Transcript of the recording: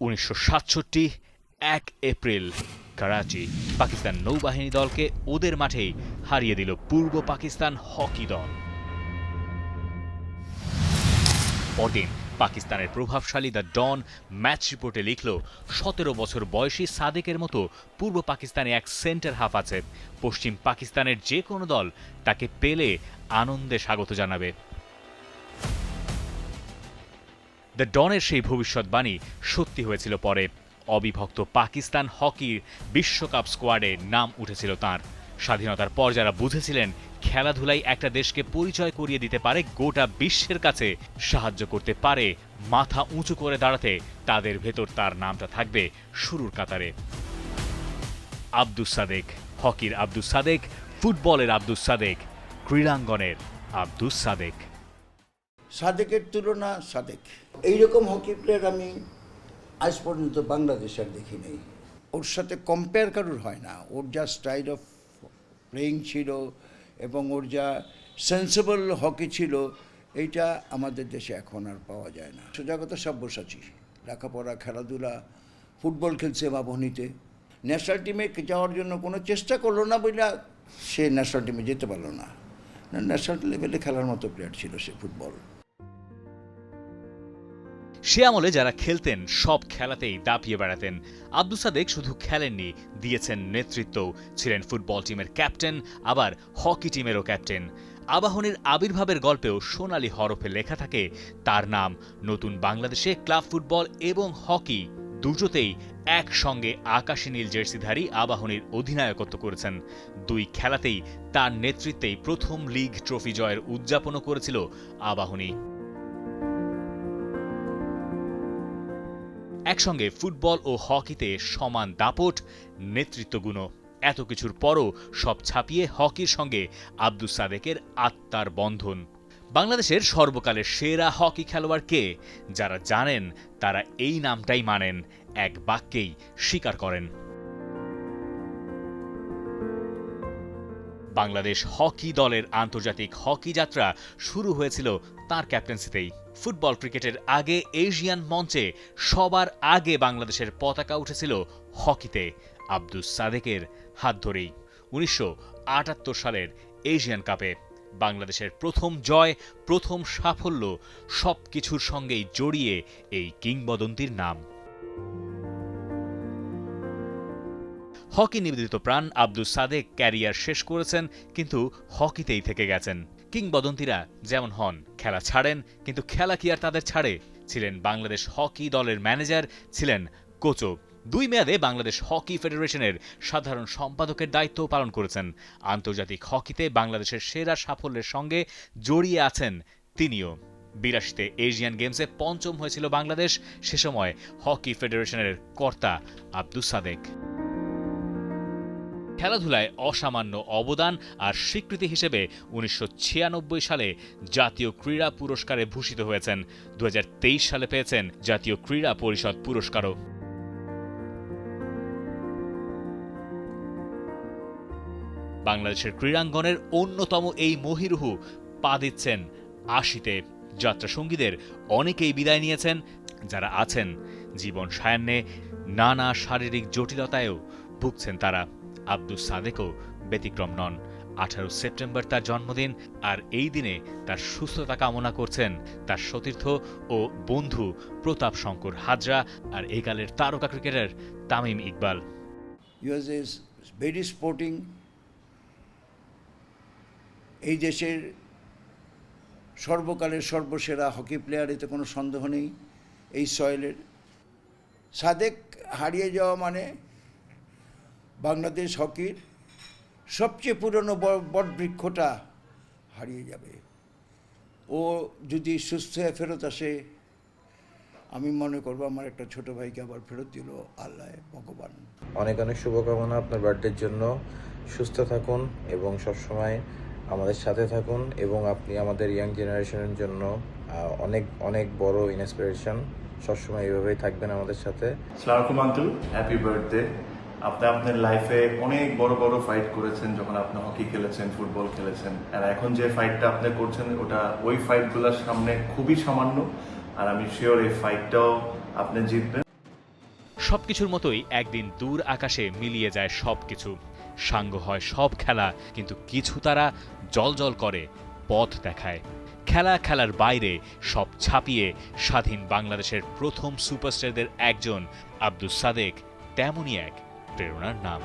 উনিশশো সাতষট্টি, এক এপ্রিল। করাচি, পাকিস্তান নৌবাহিনী দলকে ওদের মাঠেই হারিয়ে দিল পূর্ব পাকিস্তান হকি দল। পরদিন পাকিস্তানের প্রভাবশালী দ্য ডন ম্যাচ রিপোর্টে লিখল, সতেরো বছর বয়সী সাদেকের মতো পূর্ব পাকিস্তানে এক সেন্টার হাফ আছে। পশ্চিম পাকিস্তানের যে কোনো দল তাকে পেলে আনন্দে স্বাগত জানাবে। দ্য ডনের সেই ভবিষ্যৎবাণী সত্যি হয়েছিল পরে। অবিভক্ত পাকিস্তান হকির বিশ্বকাপ স্কোয়াডে নাম উঠেছিল তার। স্বাধীনতার পর যারা বুঝেছিলেন খেলাধুলাই একটা দেশকে পরিচয় করিয়ে দিতে পারে, গোটা বিশ্বের কাছে সাহায্য করতে পারে, মাথা উঁচু করে দাঁড়াতে তাদের ভেতর তার নামটা থাকবে শুরুর কাতারে। আব্দুস সাদেক, হকির আব্দুস সাদেক, ফুটবলের আব্দুস সাদেক, ক্রীড়াঙ্গনের আব্দুস সাদেক। সাদেকের তুলনা সাদেক। এইরকম হকি প্লেয়ার আমি আজ পর্যন্ত বাংলাদেশ আর দেখি নেই। ওর সাথে কম্পেয়ার কারোর হয় না। ওর যা স্টাইল অফ প্লেয়িং ছিল এবং ওর যা সেন্সিবল হকি ছিল, এইটা আমাদের দেশে এখন আর পাওয়া যায় না। সোজাগত সব্যসাচী। লেখাপড়া, খেলাধুলা, ফুটবল খেলছে বাবনীতে ন্যাশনাল টিমে যাওয়ার জন্য কোনো চেষ্টা করল না বলে সে ন্যাশনাল টিমে যেতে পারল না। ন্যাশনাল লেভেলে খেলার মতো প্লেয়ার ছিল সে ফুটবল। সে আমলে যারা খেলতেন, সব খেলাতেই দাপিয়ে বেড়াতেন। আব্দুল সাদেক শুধু খেলেননি, দিয়েছেন নেতৃত্বও ছিলেন ফুটবল টিমের ক্যাপ্টেন, আবার হকি টিমেরও ক্যাপ্টেন। আবাহনীর আবির্ভাবের গল্পেও সোনালী হরফে লেখা থাকে, তার নাম, নতুন বাংলাদেশে ক্লাব ফুটবল এবং হকি দুটোতেই একসঙ্গে আকাশী নীল জার্সিধারী আবাহনীর অধিনায়কত্ব করেছেন। দুই খেলাতেই তার নেতৃত্বেই প্রথম লিগ ট্রফি জয়ের উদযাপনও করেছিল আবাহনী। একসঙ্গে ফুটবল ও হকিতে সমান দাপট নেতৃত্বগুণ এত কিছুর পরও সব ছাপিয়ে হকির সঙ্গে আব্দুস সাদেকের আত্মার বন্ধন। বাংলাদেশের সর্বকালের সেরা হকি খেলোয়াড় কে? যারা জানেন, তারা এই নামটাই মানেন, এক বাক্যেই স্বীকার করেন। বাংলাদেশ হকি দলের আন্তর্জাতিক হকি যাত্রা শুরু হয়েছিল তার ক্যাপ্টেন্সিতেই ফুটবল ক্রিকেটের আগে এশিয়ান মঞ্চে সবার আগে বাংলাদেশের পতাকা উঠেছিল হকিতে। আব্দুস সাদেকের হাত ধরেই উনিশশো আটাত্তর সালের এশিয়ান কাপে বাংলাদেশের প্রথম জয়, প্রথম সাফল্য সব কিছুর সঙ্গেই জড়িয়ে এই কিংবদন্তির নাম। হকি নিবেদিত প্রাণ আব্দুস সাদেক ক্যারিয়ার শেষ করেছেন, কিন্তু হকিতেই থেকে গেছেন। কিংবদন্তিরা যেমন হন, খেলা ছাড়েন, কিন্তু খেলা কি আর তাদের ছাড়ে? ছিলেন বাংলাদেশ হকি দলের ম্যানেজার, ছিলেন কোচও। দুই মেয়াদে বাংলাদেশ হকি ফেডারেশনের সাধারণ সম্পাদকের দায়িত্ব পালন করেছেন। আন্তর্জাতিক হকিতে বাংলাদেশের সেরা সাফল্যের সঙ্গে জড়িয়ে আছেন তিনিও। বিরাশিতে এশিয়ান গেমসে পঞ্চম হয়েছিল বাংলাদেশ, সে সময় হকি ফেডারেশনের কর্তা আব্দুস সাদেক। খেলাধুলায় অসামান্য অবদান আর স্বীকৃতি হিসেবে উনিশশো ছিয়ানব্বই সালে জাতীয় ক্রীড়া পুরস্কারে ভূষিত হয়েছেন। দু হাজার তেইশ সালে পেয়েছেন জাতীয় ক্রীড়া পরিষদ পুরস্কারও। বাংলাদেশের ক্রীড়াঙ্গনের অন্যতম এই মহিরুহু পা দিচ্ছেন আশিতে। যাত্রা সঙ্গীদের অনেকেই বিদায় নিয়েছেন, যারা আছেন জীবন সায়ান্নে, নানা শারীরিক জটিলতায়ও ভুগছেন তারা। আব্দুস সাদেকও ব্যতিক্রম নন। আঠারো সেপ্টেম্বর তার জন্মদিন আর এই দিনে তার সুস্থতা কামনা করছেন তার সতীর্থ ও বন্ধু প্রতাপ শঙ্কর হাজরা আর একালের তারকা ক্রিকেটার তামিম ইকবাল। স্পোর্টিং। এই দেশের সর্বকালের সর্বসেরা হকি প্লেয়ার, এতে কোনো সন্দেহ নেই এই সয়েলের। সাদেক হারিয়ে যাওয়া মানে বাংলাদেশ হকির সবচেয়ে পুরনো বট বৃক্ষটা হারিয়ে যাবে। ও যদি সুস্থ হয়ে ফেরত আসে আমি মনে করব আমার একটা ছোট ভাইকে আবার ফেরত দিল আল্লাহ ভগবান। অনেক অনেক শুভকামনা আপনার বার্থডের জন্য। সুস্থ থাকুন এবং সবসময় আমাদের সাথে থাকুন এবং আপনি আমাদের ইয়াং জেনারেশনের জন্য অনেক অনেক বড় ইন্সপিরেশন সবসময় এইভাবেই থাকবেন আমাদের সাথে। আঙ্কেল হ্যাপি বার্থডে আপনি আপনার লাইফে অনেক বড় বড় ফাইট করেছেন, যখন আপনি হকি খেলেছেন ফুটবল খেলেছেন। আর এখন যে ফাইটটা আপনি করছেন, ওটা ওই ফাইটগুলোর সামনে খুবই সামান্য। আর আমি শিওর এই ফাইটটাও আপনি জিতবেন। সবকিছুর মতোই একদিন দূর আকাশে মিলিয়ে যায় সবকিছু। সাঙ্গ হয় সব খেলা, কিন্তু কিছু তারা জলজল করে পথ দেখায়। খেলা খেলার বাইরে সব ছাপিয়ে স্বাধীন বাংলাদেশের প্রথম সুপারস্টারদের একজন, আব্দুস সাদেক, তেমনই এক। প্রেরণার নাম